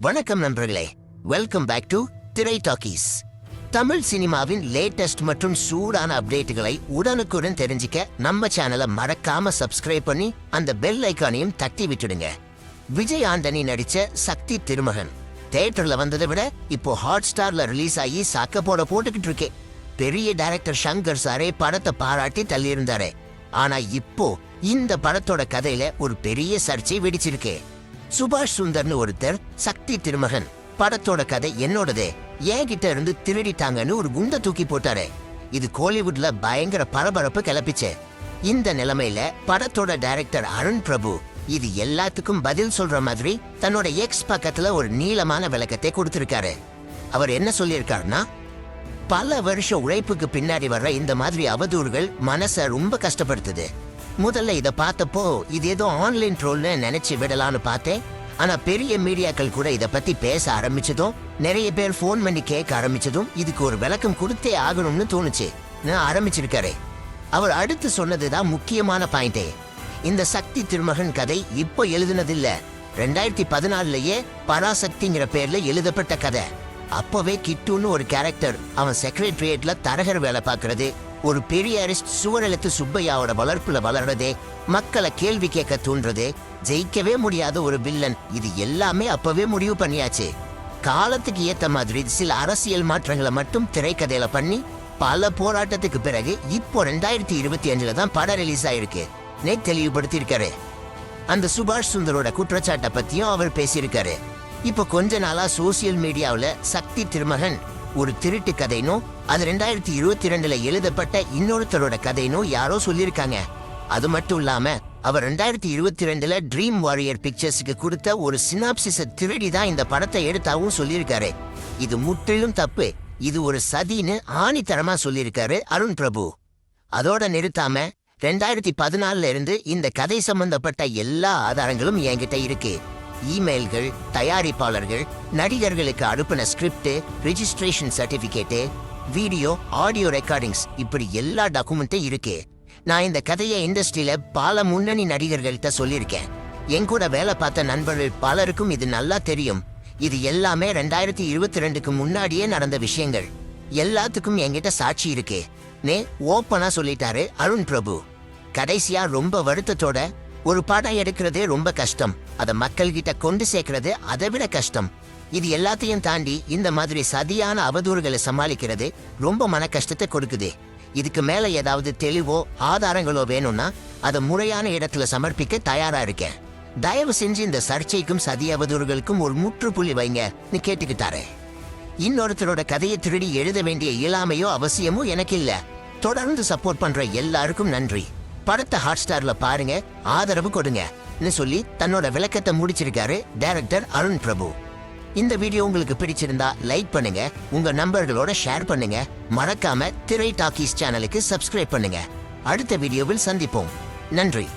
வணக்கம் நண்பர்களே. Welcome back to Thirai talkies Tamil சினிமாவின் லேட்டஸ்ட் மற்றும் சூடான அப்டேட்டுகளை உடனுக்குடன் தெரிஞ்சுக்க நம்ம சேனலை மறக்காம சப்ஸ்கிரைப் பண்ணி அந்த பெல் ஐக்கானையும் தட்டி விட்டுடுங்க. விஜய் ஆண்டனி நடிச்ச சக்தி திருமகன். தியேட்டர்ல வந்ததை விட இப்போ ஹாட் ஸ்டார்ல ரிலீஸ் ஆகி சாக்க போட போட்டுக்கிட்டு இருக்கே. பெரிய டைரக்டர் சங்கர் சாரே படத்தை பாராட்டி தள்ளியிருந்தாரே. ஆனா இப்போ இந்த படத்தோட கதையில ஒரு பெரிய சர்ச்சை வெடிச்சிருக்கேன் சுபாஷ் சுந்தர்னு ஒருத்தர் சக்தி திருமகன். படத்தோட கதை என்னோடதே. என்கிட்ட இருந்து திருடிட்டாங்கன்னு ஒரு குண்ட தூக்கி போட்டாரு. இது கோலிவுட்ல பயங்கர பரபரப்பு கிளப்பிச்சு. இந்த நிலைமையில படத்தோட டைரக்டர் அருண் பிரபு இது எல்லாத்துக்கும் பதில் சொல்ற மாதிரி தன்னோட எக்ஸ் பக்கத்துல ஒரு நீளமான விளக்கத்தை கொடுத்திருக்காரு. அவர் என்ன சொல்லியிருக்காருன்னா பல வருஷ உழைப்புக்கு பின்னாடி வர்ற இந்த மாதிரி அவதூறுகள் மனசை ரொம்ப கஷ்டப்படுத்துது. முதல்ல இதை பார்த்தப்போ இது ஏதோ ஆன்லைன் ட்ரோல்னு நினைச்சு விடலான்னு பார்த்தேன். ஆனா பெரிய மீடியாக்கள் கூட இதை பத்தி பேச ஆரம்பிச்சதும் நிறைய பேர் ஃபோன் பண்ணி கேட்க ஆரம்பிச்சதும் இதுக்கு ஒரு விளக்கம் கொடுத்தே ஆகணும்னு தோணுச்சு. நான் ஆரம்பிச்சிருக்காரு அவர் அடுத்து சொன்னதுதான் முக்கியமான பாயிண்டே. இந்த சக்தி திருமகன் கதை இப்போ எழுதுனதில்ல. ரெண்டாயிரத்தி பதினாலுலயே பராசக்திங்கிற பேர்ல எழுதப்பட்ட கதை. அப்பவே கிட்டுன்னு ஒரு கேரக்டர் அவன் செக்ரட்டரியேட்ல தரகர் வேலை பார்க்கறது. ஒரு பெரிய அரிஸ்ட் சுவரெழுத்து சுப்பையாவோட வளர்ப்புல வளர்றதே மக்களை கேள்வி கேட்க தூண்டுறது ஜெயிக்கவே முடியாத ஒரு வில்லன். இது எல்லாமே அப்பவே முடிவு பண்ணியாச்சு. காலத்துக்கு ஏத்த மாதிரி சில அரசியல் மாற்றங்களை மட்டும் திரைக்கதையில பண்ணி பல போராட்டத்துக்கு பிறகு இப்போ ரெண்டாயிரத்தி இருபத்தி அஞ்சுல தான் படம் ரிலீஸ் ஆயிருக்கு. நே தெளிவுபடுத்தியிருக்காரு. அந்த சுபாஷ் சுந்தரோட குற்றச்சாட்டை பத்தியும் அவர் பேசியிருக்காரு. இப்போ கொஞ்ச நாளா சோசியல் மீடியாவில் சக்தி திருமகன் ஒரு திருட்டு கதைனும் அது ரெண்டாயிரத்தி இருபத்தி ரெண்டுல எழுதப்பட்ட இன்னொருத்தரோட கதைனும் யாரோ சொல்லியிருக்காங்க. அது மட்டும் இல்லாம அவர் ரெண்டாயிரத்தி இருபத்தி ரெண்டுல ட்ரீம் வாரியர் பிக்சர்ஸ்க்கு கொடுத்த ஒரு சினாப்சிஸ திருடி தான் இந்த படத்தை எடுத்தாவும் சொல்லியிருக்காரு. இது முற்றிலும் தப்பு. இது ஒரு சதின்னு ஆணித்தரமா சொல்லியிருக்காரு அருண் பிரபு. அதோட நிறுத்தாம ரெண்டாயிரத்தி பதினாலுல இருந்து இந்த கதை சம்பந்தப்பட்ட எல்லா ஆதாரங்களும் என்கிட்ட இருக்கு. இமெயில்கள் தயாரிப்பாளர்கள் நடிகர்களுக்கு அனுப்பின script registration certificate video audio recordings இப்படி எல்லா டாக்குமெண்ட்டும் இருக்கு. நான் இந்த கதையை இண்டஸ்ட்ரியில பல முன்னணி நடிகர்கள்ட்ட சொல்லியிருக்கேன். என் கூட வேலை பார்த்த நண்பர்கள் பலருக்கும் இது நல்லா தெரியும். இது எல்லாமே ரெண்டாயிரத்தி இருபத்தி ரெண்டுக்கு முன்னாடியே நடந்த விஷயங்கள். எல்லாத்துக்கும் என்கிட்ட சாட்சி இருக்கு. நே ஓப்பனா சொல்லிட்டாரு அருண் பிரபு. கடைசியா ரொம்ப வருத்தத்தோட ஒரு படம் எடுக்கிறதே ரொம்ப கஷ்டம். அதை மக்கள் கிட்ட கொண்டு சேர்க்கறது அதை விட கஷ்டம். இது எல்லாத்தையும் தாண்டி இந்த மாதிரி சதியான அவதூறுகளை சமாளிக்கிறது ரொம்ப மன கஷ்டத்தை கொடுக்குது. இதுக்கு மேல ஏதாவது தெளிவோ ஆதாரங்களோ வேணும்னா அதை முறையான இடத்துல சமர்ப்பிக்க தயாரா இருக்கேன். தயவு செஞ்சு இந்த சர்ச்சைக்கும் சதி அவதூறுகளுக்கும் ஒரு முற்றுப்புள்ளி வைங்கன்னு கேட்டுக்கிட்டாரு. இன்னொருத்தரோட கதையை திருடி எழுத வேண்டிய இயலாமையோ அவசியமோ எனக்கு இல்ல தொடர்ந்து சப்போர்ட் பண்ற எல்லாருக்கும் நன்றி. படத்தை ஹாட் ஸ்டார்ல பாருங்க ஆதரவு கொடுங்க. சொல்லி தன்னோட விளக்கத்தை முடிச்சிருக்காரு டைரக்டர் அருண் பிரபு. இந்த வீடியோ உங்களுக்கு பிடிச்சிருந்தா லைக் பண்ணுங்க உங்க நண்பர்களோட ஷேர் பண்ணுங்க மறக்காம திரை டாக்கீஸ் சேனலுக்கு சப்ஸ்கிரைப் பண்ணுங்க. அடுத்த வீடியோவில் சந்திப்போம். நன்றி.